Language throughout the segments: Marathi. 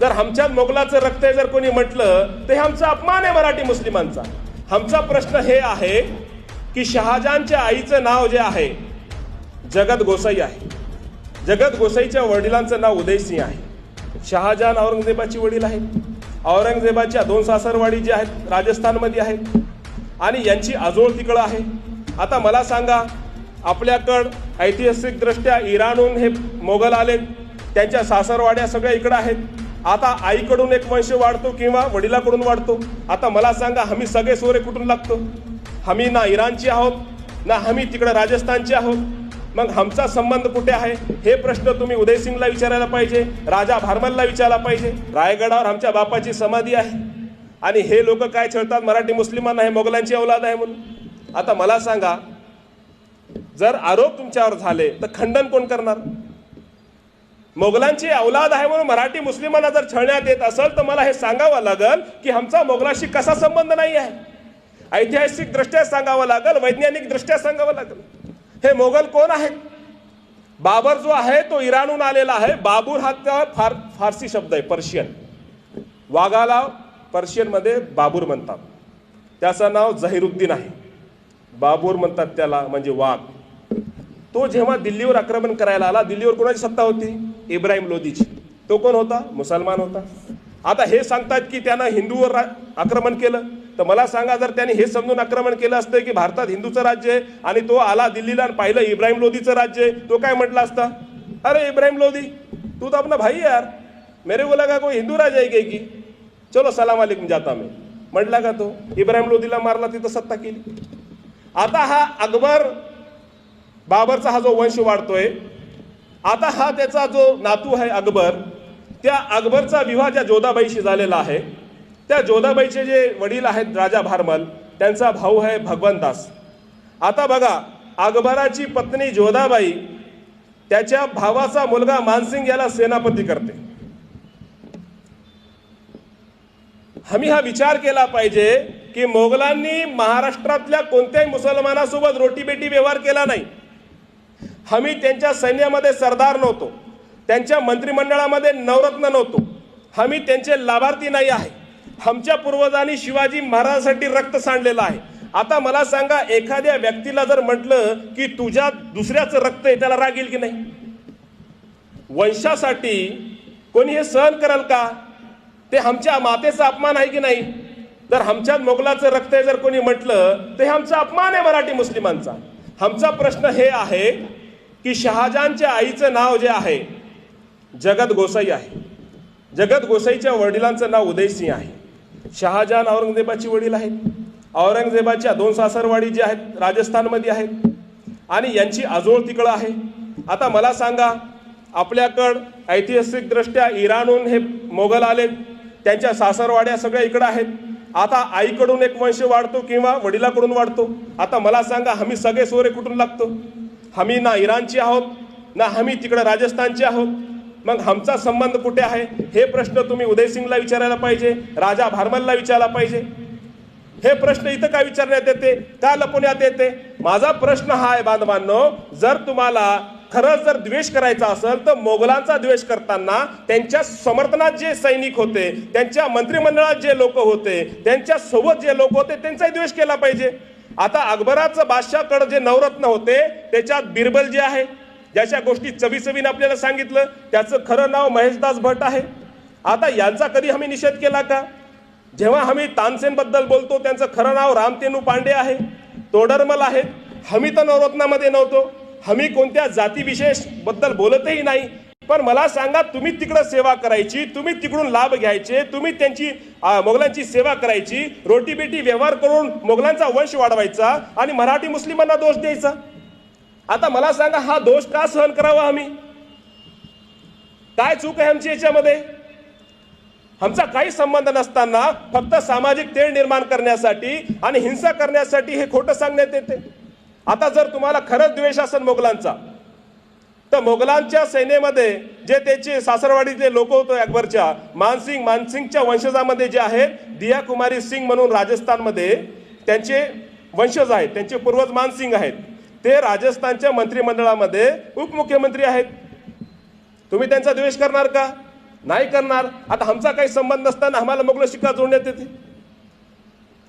जर आमच्यात मोगलाचं रक्त आहे जर कोणी म्हटलं तर हे आमचा अपमान आहे मराठी मुस्लिमांचा. आमचा प्रश्न हे आहे की शहाजहानच्या आईचं नाव जे आहे जगत गोसाई आहे. जगत गोसाईच्या वडिलांचं नाव उदयसिंह आहे. शहाजहान औरंगजेबाची वडील आहेत. औरंगजेबाच्या दोन सासरवाडी जे आहेत राजस्थानमध्ये आहेत. आणि यांची आजोळ तिकडं आहे. आता मला सांगा आपल्याकडं ऐतिहासिकदृष्ट्या इराणहून हे मोगल आले त्यांच्या सासरवाड्या सगळ्या इकडं आहेत. आता आईकडून एक वंश वाढतो किंवा वडिलाकडून वाढतो. आता मला सांगा आम्ही सगळे सोरे कुठून लागतो? आम्ही ना इराणची आहोत ना आम्ही तिकडं राजस्थानचे आहोत. मग आमचा संबंध कुठे आहे? हे प्रश्न तुम्ही उदयसिंगला विचारायला पाहिजे राजा भारमलला विचारायला पाहिजे. रायगडावर आमच्या बापाची समाधी आहे. आणि हे लोक काय छळतात? मराठी मुस्लिमांना हे मोगलांची औलाद आहे म्हणून. आता मला सांगा जर आरोप तुमच्यावर झाले तर खंडन कोण करणार? मोगलांची औलाद आहे म्हणून मराठी मुस्लिमांना जर छळण्यात येत असेल तर मला हे सांगावं लागेल की आमचा मोगलाशी कसा संबंध नाही आहे. ऐतिहासिक दृष्ट्या सांगावं लागेल वैज्ञानिक दृष्ट्या सांगावं लागेल. हे मोगल कोण आहेत? बाबर जो आहे तो इराणहून आलेला आहे. बाबूर हा त्या फार फारसी शब्द आहे पर्शियन. वाघाला पर्शियनमध्ये बाबूर म्हणतात. त्याचं नाव झहिरुद्दीन आहे. बाबूर म्हणतात त्याला म्हणजे वाघ. तो जेव्हा दिल्लीवर आक्रमण करायला आला दिल्लीवर कोणाची सत्ता होती? इब्राहिम लोदीची तो कोण होता? मुसलमान होता. आता हे सांगतात की त्यानं हिंदूवर रा- आक्रमण केलं. तर मला सांगा जर त्याने हे समजून आक्रमण केलं असतं की भारतात हिंदूचं राज्य आहे आणि तो आला दिल्लीला आणि पाहिलं इब्राहिम लोदीचं राज्य आहे तो काय म्हटला असता? अरे इब्राहिम लोदी तू तो अपना भाई यार. मेरे को लगा कोई हिंदू राजा आहे की? चलो सलाम अलैकुम जाता मी. म्हटला का तो? इब्राहिम लोदीला मारला तिथं सत्ता केली. आता हा अकबर बाबरचा हा जो वंश वाढतोय आता हा त्याचा जो नातू आहे अकबर त्या अकबरचा विवाह ज्या जोधाबाईशी झालेला आहे त्या जोधाबाईचे जे वडील आहेत राजा भारमल त्यांचा भाऊ आहे भगवंतदास. आता बघा अकबराची पत्नी जोधाबाई त्याच्या भावाचा मुलगा मानसिंग याला सेनापती करते. आम्ही हा विचार केला पाहिजे की मोगलांनी महाराष्ट्रातल्या कोणत्याही मुसलमानासोबत रोटीबेटी व्यवहार केला नाही. हमी त्यांच्या सैन्यामध्ये सरदार नव्हतो. त्यांच्या मंत्रिमंडळामध्ये नवरत्न नव्हतो. हमी त्यांचे लाभार्थी नाही आहे. आमच्या पूर्वजांनी शिवाजी महाराजांसाठी रक्त सांडलेलं आहे. आता मला सांगा एखाद्या व्यक्तीला जर म्हटलं की तुझ्या दुसऱ्याचं रक्त आहे त्याला राग येईल की नाही? वंशासाठी कोणी हे सहन कराल का? ते आमच्या मातेचा अपमान आहे की नाही? जर आमच्या मोगलाचं रक्त आहे जर कोणी म्हटलं तर हे आमचा अपमान आहे मराठी मुस्लिमांचा. आमचा प्रश्न हे आहे की शहाजहानच्या आईचं नाव जे आहे जगत गोसाई आहे. जगत गोसाईच्या वडिलांचं नाव उदयसिंह आहे. शहाजहान औरंगजेबाची वडील आहेत. औरंगजेबाच्या दोन सासरवाडी जे आहेत राजस्थानमध्ये आहेत. आणि यांची आजोळ तिकडं आहे. आता मला सांगा आपल्याकडं ऐतिहासिकदृष्ट्या इराणहून हे मोगल आले त्यांच्या सासरवाड्या सगळ्या इकडं आहेत. आता आईकडून एक वंश वाढतो किंवा वडिलाकडून वाढतो? आता मला सांगा आम्ही सगळे सोरे कुठून लागतो? आम्ही ना इराणची आहोत ना आम्ही तिकडं राजस्थानचे आहोत. मग आमचा संबंध कुठे आहे? हे प्रश्न तुम्ही उदयसिंगला विचारायला पाहिजे राजा भारमलला विचारायला पाहिजे. हे प्रश्न इथं का विचारण्यात येते? का लपवण्यात येते? माझा प्रश्न हा आहे बांधवांनो जर तुम्हाला खरंच जर द्वेष करायचा असेल तर मोगलांचा द्वेष करताना त्यांच्या समर्थनात जे सैनिक होते त्यांच्या मंत्रिमंडळात जे लोक होते त्यांच्यासोबत जे लोक होते त्यांचाही द्वेष केला पाहिजे. आता अकबराचं बादशाहकडं जे नवरत्न होते त्याच्यात बिरबल जे आहे ज्याच्या गोष्टी चवीचवीने आपल्याला सांगितलं त्याचं खरं नाव महेशदास भट आहे. आता यांचा कधी आम्ही निषेध केला का? जेव्हा आम्ही तानसेनबद्दल बोलतो त्यांचं खरं नाव रामतेनू पांडे आहे. तोडरमल आहेत हमी तर नवरत्नामध्ये नव्हतो. हमी कोणत्या जातीविशेषबद्दल बोलतही नाही. पण मला सांगा तुम्ही तिकडं सेवा करायची तुम्ही तिकडून लाभ घ्यायचे तुम्ही त्यांची मोगलांची सेवा करायची रोटीबेटी व्यवहार करून मोगलांचा वंश वाढवायचा आणि मराठी मुस्लिमांना दोष द्यायचा? आता मला सांगा हा दोष का सहन करावा आम्ही? काय चूक आहे आमची याच्यामध्ये? आमचा काही संबंध नसताना फक्त सामाजिक तेढ निर्माण करण्यासाठी आणि हिंसा करण्यासाठी हे खोटं सांगण्यात येते. आता जर तुम्हाला खरंच द्वेष असेल मोगलांचा तर मोगलांच्या सेनेमध्ये जे त्याचे सासरवाडीतले लोक होते अकबरच्या मानसिंग मानसिंगच्या वंशजामध्ये जे आहेत दिया कुमारी सिंग म्हणून राजस्थानमध्ये त्यांचे वंशज आहेत त्यांचे पूर्वज मानसिंग आहेत. ते राजस्थानच्या मंत्रिमंडळामध्ये उपमुख्यमंत्री आहेत. तुम्ही त्यांचा द्वेष करणार का? नाही करणार. आता आमचा काही संबंध नसताना आम्हाला मोगल शिक्का जोडण्यात येते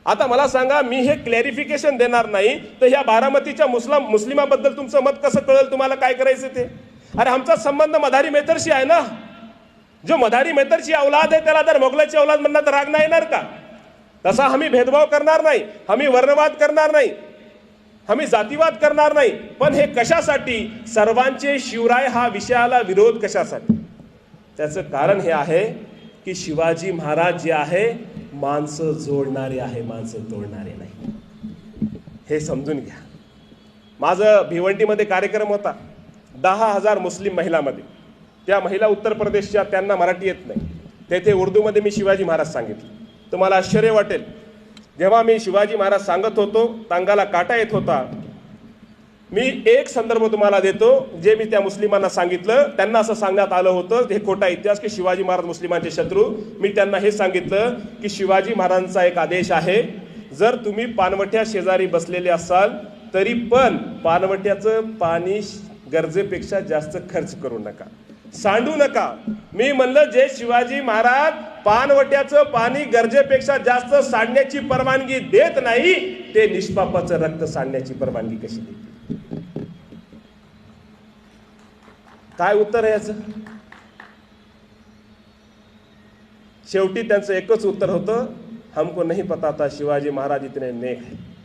आता मला सांगा मी हे क्लॅरिफिकेशन देणार नाही. तर ह्या बारामतीच्या मुस्लिम मुस्लिमाबद्दल तुमचं मत कसं कळेल? तुम्हाला काय करायचं ते? अरे आमचा संबंध मधारी मेतरशी आहे ना? जो मधारी मेतरची औलाद आहे त्याला जर मोगलाची औलाद म्हणणार तर राग नाही येणार का? तसा आम्ही भेदभाव करणार नाही. आम्ही वर्णवाद करणार नाही. आम्ही जातीवाद करणार नाही. पण हे कशासाठी? सर्वांचे शिवराय हा विषयाला विरोध कशासाठी? त्याचं कारण हे आहे की शिवाजी महाराज जे आहे माणसं जोडणारे आहे माणसं तोडणारे नाही. हे समजून घ्या. माझं भिवंडीमध्ये कार्यक्रम होता. दहा हजार मुस्लिम महिलामध्ये. त्या महिला उत्तर प्रदेशच्या त्यांना मराठी येत नाही. तेथे उर्दूमध्ये मी शिवाजी महाराज सांगितलं. तुम्हाला आश्चर्य वाटेल. जेव्हा मी शिवाजी महाराज सांगत होतो तांगाला काटा येत होता मी एक संदर्भ तुम्हाला देतो जे मी त्या मुस्लिमांना सांगितलं त्यांना असं सांगण्यात आलं होतं हे खोटा इतिहास की शिवाजी महाराज मुस्लिमांचे शत्रू. मी त्यांना हे सांगितलं की शिवाजी महाराजांचा एक आदेश आहे जर तुम्ही पानवट्या शेजारी बसलेले असाल तरी पण पानवट्याचं पाणी गरजेपेक्षा जास्त खर्च करू नका. सांडू नका. मी म्हणलं जे शिवाजी महाराज पानवट्याचं पाणी गरजेपेक्षा जास्त सांडण्याची परवानगी देत नाही ते निष्पापाचं रक्त सांडण्याची परवानगी कशी देते काय उत्तर आहे याचं? शेवटी त्यांचं एकच उत्तर होतं हमको नहीं पता था शिवाजी महाराज इतने नेक है.